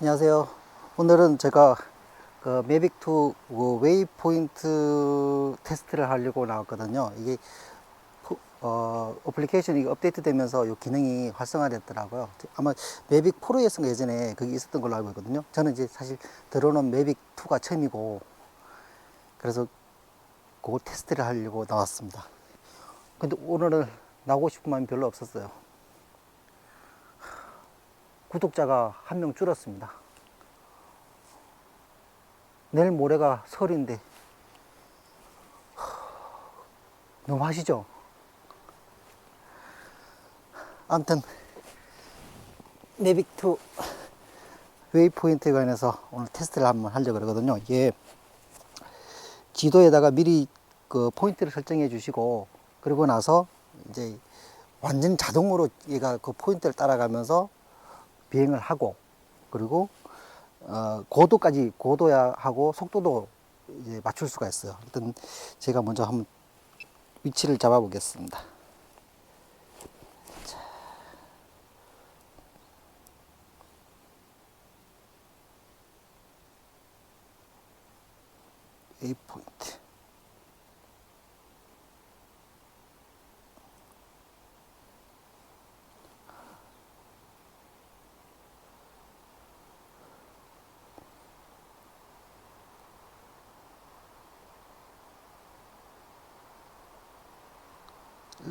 안녕하세요. 오늘은 제가 그 매빅2 그 웨이포인트 테스트를 하려고 나왔거든요. 이게 푸- 어, 어플리케이션이 업데이트 되면서 이 기능이 활성화됐더라고요. 아마 매빅 프로였으니까 예전에 그게 있었던 걸로 알고 있거든요. 저는 이제 사실 들어오는 매빅2가 처음이고 그래서 그 테스트를 하려고 나왔습니다. 근데 오늘은 나오고 싶은 마음이 별로 없었어요. 구독자가 한 명 줄었습니다. 내일 모레가 설인데 너무 하시죠? 아무튼 네빅2 웨이포인트에 관해서 오늘 테스트를 한번 하려고 그러거든요. 이게 지도에다가 미리 그 포인트를 설정해 주시고 그리고 나서 이제 완전 자동으로 얘가 그 포인트를 따라가면서 비행을 하고 그리고 어, 고도까지 고도야 하고 속도도 이제 맞출 수가 있어요. 일단 제가 먼저 한번 위치를 잡아 보겠습니다.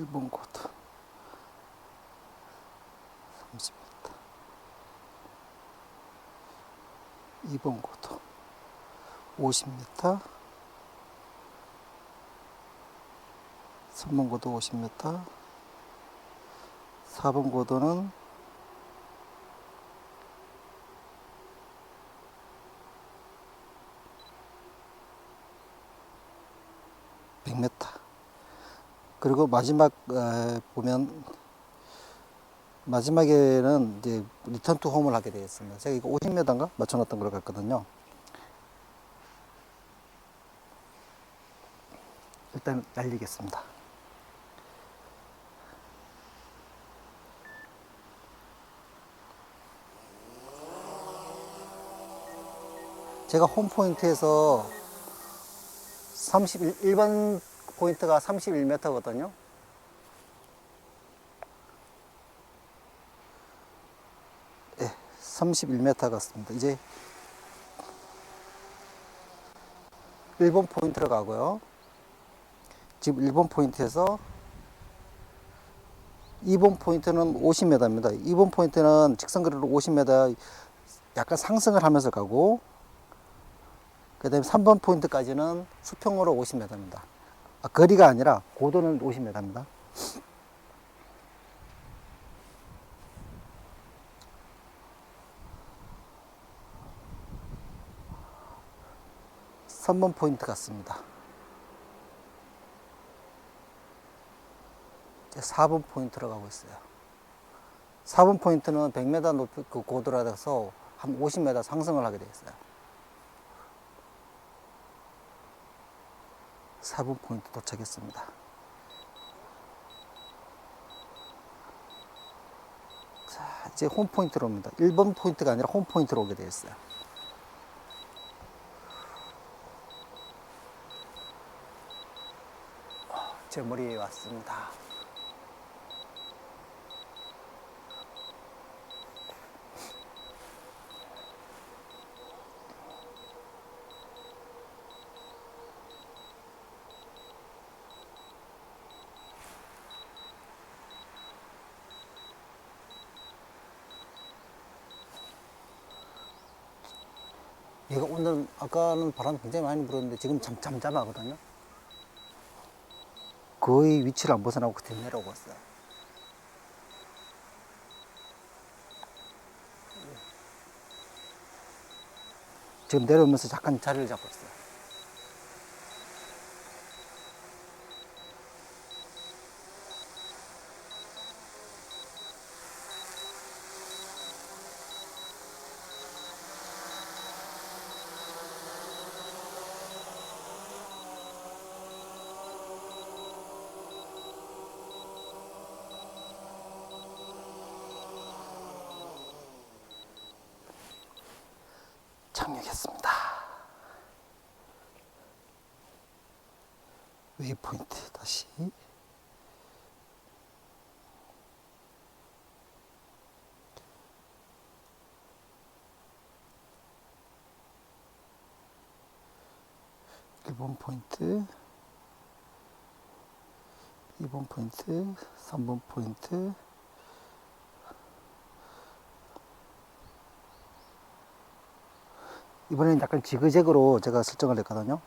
1번 코트 30m 2번 고도 50m 3번 고도 50m 4번 고도는 100m 그리고 마지막 에, 보면 마지막에는 이제 리턴 투 홈을 하게 되어 있습니다. 제가 이거 50m인가 맞춰놨던 걸 같거든요. 일단 날리겠습니다. 제가 홈 포인트에서 31, 1번 포인트가 31m거든요. 네, 31m 같습니다. 이제 1번 포인트로 가고요. 지금 1번 포인트에서 2번 포인트는 50m입니다. 2번 포인트는 직선거리로 50m 약간 상승을 하면서 가고 그 다음에 3번 포인트까지는 수평으로 50m입니다. 아, 거리가 아니라 고도는 50m입니다. 삼번 포인트 같습니다. 이제 4번 포인트로 가고 있어요. 4번 포인트는 100m 높이 그 고도라서 한 50m 상승을 하게 되어 있어요. 4번 포인트 도착했습니다. 자, 이제 홈 포인트로 옵니다. 1번 포인트가 아니라 홈 포인트로 오게 되어 있어요. 제 머리에 왔습니다. 얘가 오늘 아까는 바람 굉장히 많이 불었는데 지금 잠, 잠잠하거든요. 거의 위치를 안 벗어나고 그대로 내려오고 있어요. 지금 내려오면서 잠깐 자리를 잡고 있어요. 착륙했습니다. 웨이포인트 다시. 일번 포인트, 2번 포인트, 3번 포인트, 이번에는 약간 지그재그로 제가 설정을 했거든요.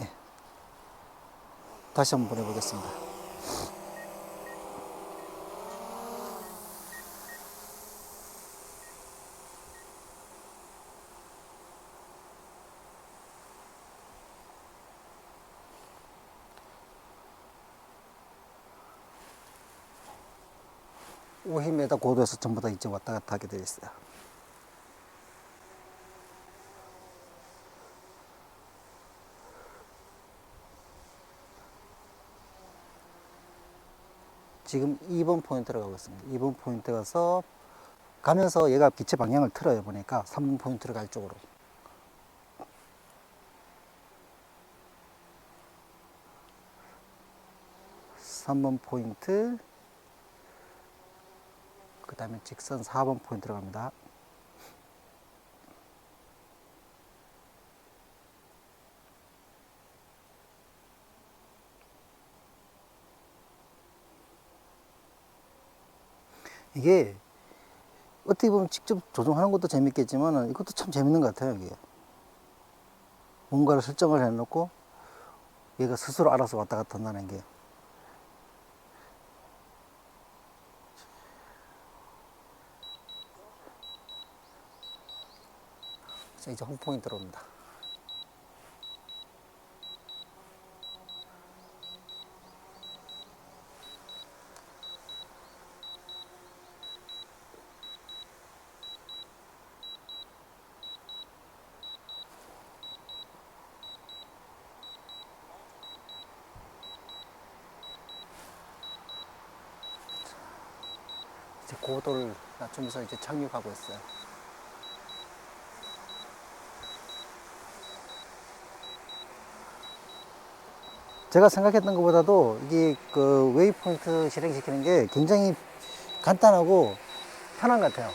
예. 다시 한번 보내보겠습니다. 오0 m 고도에서 전부 다 이제 왔다 갔다 하게 되어 있어요. 지금 2번 포인트로 가고 있습니다. 2번 포인트 가서 가면서 얘가 빛의 방향을 틀어요 보니까 3번 포인트로 갈 쪽으로. 삼번 포인트 그 다음에 직선 4번 포인트로 갑니다. 이게 어떻게 보면 직접 조종하는 것도 재밌겠지만 이것도 참 재밌는 것 같아요. 이게 뭔가를 설정을 해놓고 얘가 스스로 알아서 왔다 갔다 한다는 게 자, 이제 홈포인트로 옵니다. 이제 고도를 낮추면서 이제 착륙하고 있어요. 제가 생각했던 것보다도 이게 그 웨이포인트 실행시키는 게 굉장히 간단하고 편한 것 같아요.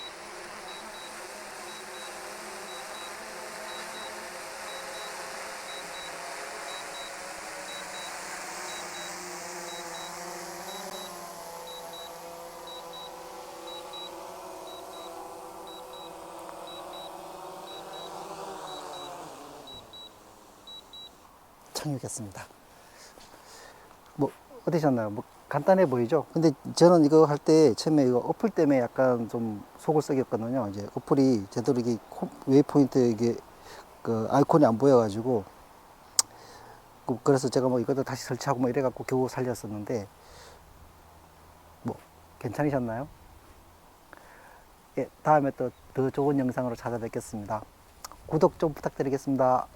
착륙했습니다. 뭐 어떠셨나요? 뭐 간단해 보이죠? 근데 저는 이거 할 때 처음에 이거 어플 때문에 약간 좀 속을 썩였거든요. 이제 어플이 제대로 이게 코- 웨이포인트 이게 그 아이콘이 안 보여가지고 그- 그래서 제가 뭐 이것도 다시 설치하고 뭐 이래갖고 겨우 살렸었는데 뭐 괜찮으셨나요? 예, 다음에 또 더 좋은 영상으로 찾아뵙겠습니다. 구독 좀 부탁드리겠습니다.